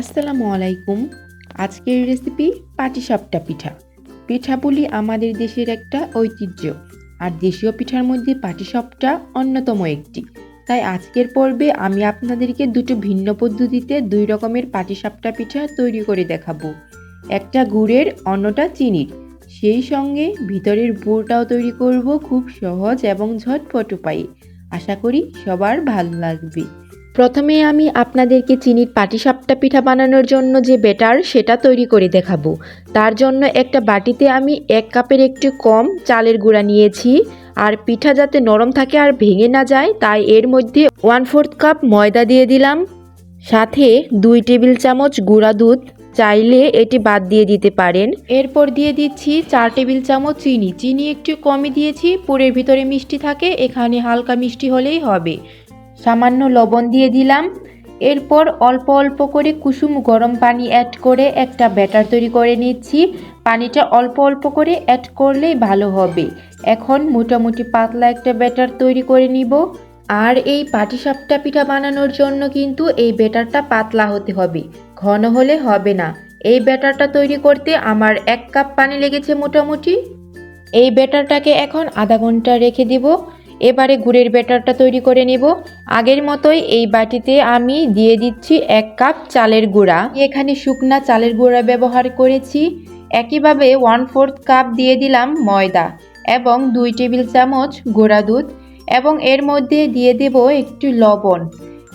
আসসালামু আলাইকুম। আজকের রেসিপি পাটিসাপটা পিঠা পিঠা। পিঠাপুলি আমাদের দেশের একটা ঐতিহ্য। আর দেশীয় পিঠার মধ্যে পাটিসাপটা অন্যতম একটি। তাই আজকের পর্বে আমি আপনাদেরকে দুটো ভিন্ন পদ্ধতিতে দুই রকমের পাটিসাপটা পিঠা তৈরি করে দেখাবো। একটা গুড়ের, অন্যটা চিনির। সেই সঙ্গে ভিতরের পুরটাও তৈরি করব খুব সহজ এবং ঝটপট উপায়ে। আশা করি সবার ভালো লাগবে। প্রথমে আমি আপনাদেরকে চিনির পাটিসাপটা পিঠা বানানোর জন্য যে বেটার সেটা তৈরি করে দেখাবো। তার জন্য একটা বাটিতে আমি এক কাপের একটু কম চালের গুঁড়া নিয়েছি। আর পিঠা যাতে নরম থাকে আর ভেঙে না যায়, তাই এর মধ্যে ওয়ান ফোর্থ কাপ ময়দা দিয়ে দিলাম। সাথে দুই টেবিল চামচ গুঁড়া দুধ, চাইলে এটি বাদ দিয়ে দিতে পারেন। এরপর দিয়ে দিচ্ছি চার টেবিল চামচ চিনি। চিনি একটু কমই দিয়েছি, পুরের ভিতরে মিষ্টি থাকে, এখানে হালকা মিষ্টি হলেই হবে। সামান্য লবণ দিয়ে দিলাম। এরপর অল্প অল্প করে কুসুম গরম পানি অ্যাড করে একটা ব্যাটার তৈরি করে নিচ্ছি। পানিটা অল্প অল্প করে অ্যাড করলেই ভালো হবে। এখন মোটামুটি পাতলা একটা ব্যাটার তৈরি করে নিব। আর এই পাটিসাপটা পিঠা বানানোর জন্য কিন্তু এই ব্যাটারটা পাতলা হতে হবে। ঘন হলে হবে না। এই ব্যাটারটা তৈরি করতে আমার এক কাপ পানি লেগেছে মোটামুটি। এই ব্যাটারটাকে এখন আধা ঘণ্টা রেখে দিব। এবারে গুড়ের ব্যাটারটা তৈরি করে নেব। আগের মতোই এই বাটিতে আমি দিয়ে দিচ্ছি এক কাপ চালের গুঁড়া। এখানে শুকনা চালের গুঁড়া ব্যবহার করেছি। একইভাবে ওয়ান ফোর্থ কাপ দিয়ে দিলাম ময়দা এবং দুই টেবিল চামচ গুঁড়া দুধ এবং এর মধ্যে দিয়ে দেব একটু লবণ।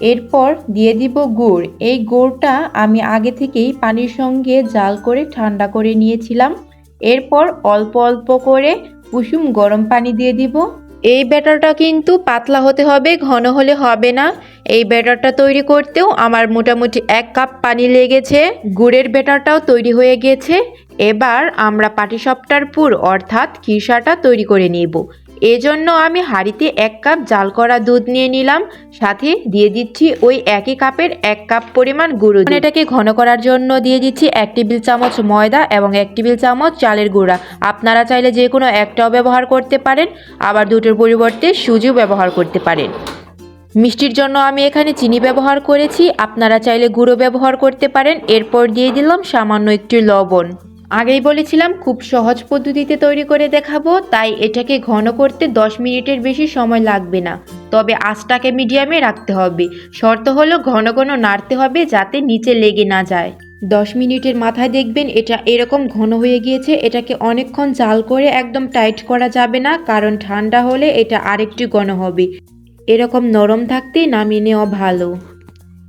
এরপর দিয়ে দিব গুড়। এই গুড়টা আমি আগে থেকেই পানির সঙ্গে জাল করে ঠান্ডা করে নিয়েছিলাম। এরপর অল্প অল্প করে কুসুম গরম পানি দিয়ে দিব। এই ব্যাটারটা কিন্তু পাতলা হতে হবে, ঘন হলে হবে না। এই ব্যাটারটা তৈরি করতেও আমার মোটামুটি এক কাপ পানি লেগেছে। গুড়ের ব্যাটারটাও তৈরি হয়ে গেছে। এবার আমরা পাটিসাপটার পুর, অর্থাৎ খিরসাটা তৈরি করে নিব। এজন্য আমি হাঁড়িতে এক কাপ জাল করা দুধ নিয়ে নিলাম, সাথে দিয়ে দিচ্ছি ওই একই কাপের এক কাপ পরিমাণ গুঁড়ো। এটাকে ঘন করার জন্য দিয়ে দিচ্ছি এক টেবিল চামচ ময়দা এবং এক টেবিল চামচ চালের গুঁড়া। আপনারা চাইলে যে কোনো একটাও ব্যবহার করতে পারেন, আবার দুটোর পরিবর্তে সুজিও ব্যবহার করতে পারেন। মিষ্টির জন্য আমি এখানে চিনি ব্যবহার করেছি, আপনারা চাইলে গুঁড়ো ব্যবহার করতে পারেন। এরপর দিয়ে দিলাম সামান্য একটু লবণ। আগেই বলেছিলাম, খুব সহজ পদ্ধতিতে তৈরি করে দেখাবো, তাই এটাকে ঘন করতে 10 মিনিটের বেশি সময় লাগবে না। তবে আঁচটাকে মিডিয়ামে রাখতে হবে। শর্ত হলো ঘন ঘন নাড়তে হবে যাতে নিচে লেগে না যায়। দশ মিনিটের মাথায় দেখবেন এটা এরকম ঘন হয়ে গিয়েছে, এটাকে অনেকক্ষণ জাল করে একদম টাইট করা যাবে না, কারণ ঠান্ডা হলে এটা আরেকটু ঘন হবে। এরকম নরম থাকতেই নামিয়ে নেওয়া ভালো।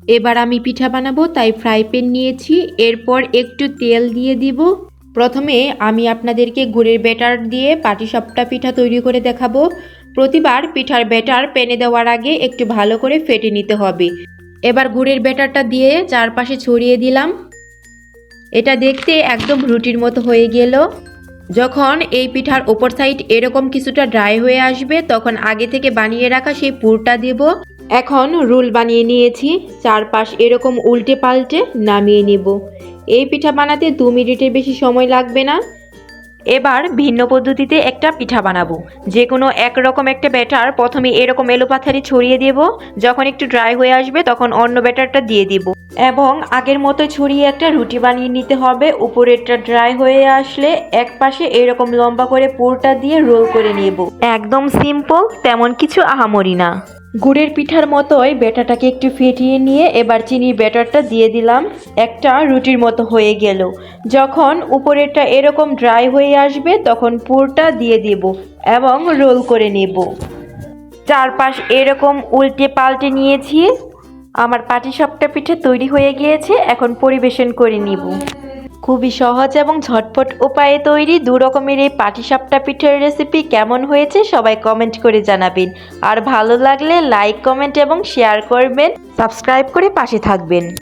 এবার আমি পিঠা বানাবো, তাই ফ্রাই প্যান নিয়েছি। এরপর একটু তেল দিয়ে দিব। প্রথমে আমি আপনাদেরকে গুড়ের ব্যাটার দিয়ে পাটিসাপটা পিঠা তৈরি করে দেখাবো। প্রতিবার পিঠার ব্যাটার প্যানে দেওয়ার আগে একটু ভালো করে ফেটে নিতে হবে। এবার গুড়ের ব্যাটারটা দিয়ে চারপাশে ছড়িয়ে দিলাম। এটা দেখতে একদম রুটির মতো হয়ে গেল। যখন এই পিঠার ওপর সাইড এরকম কিছুটা ড্রাই হয়ে আসবে, তখন আগে থেকে বানিয়ে রাখা সেই পুরটা দেব। এখন রুল বানিয়ে নিয়েছি, চারপাশ এরকম উল্টে পাল্টে নামিয়ে নেব। এই পিঠা বানাতে দু মিনিটের বেশি সময় লাগবে না। এবার ভিন্ন পদ্ধতিতে একটা পিঠা বানাবো। যে কোনো একরকম একটা ব্যাটার প্রথমে এরকম এলোপাথারি ছড়িয়ে দেব। যখন একটু ড্রাই হয়ে আসবে, তখন অন্য ব্যাটারটা দিয়ে দিব। এবং আগের মতো ছড়িয়ে একটা রুটি বানিয়ে নিতে হবে। উপরেরটা ড্রাই হয়ে আসলে এক পাশে এরকম লম্বা করে পুরটা দিয়ে রোল করে নেব। একদম সিম্পল, তেমন কিছু আহামরি না। গুড়ের পিঠার মতোই ব্যাটারটাকে একটু ফেটিয়ে নিয়ে এবার চিনির ব্যাটারটা দিয়ে দিলাম। একটা রুটির মতো হয়ে গেল। যখন উপরেরটা এরকম ড্রাই হয়ে আসবে, তখন পুরটা দিয়ে দেব এবং রোল করে নেব। চারপাশ এরকম উল্টে পাল্টে নিয়েছি। আমার পাটিসাপটা পিঠে তৈরি হয়ে গিয়েছে, এখন পরিবেশন করে নিব। খুবই সহজ এবং ঝটপট উপায়ে তৈরি দু রকমের এই পাটিসাপটা পিঠের রেসিপি কেমন হয়েছে সবাই কমেন্ট করে জানাবেন। আর ভালো লাগলে লাইক কমেন্ট এবং শেয়ার করবেন। সাবস্ক্রাইব করে পাশে থাকবেন।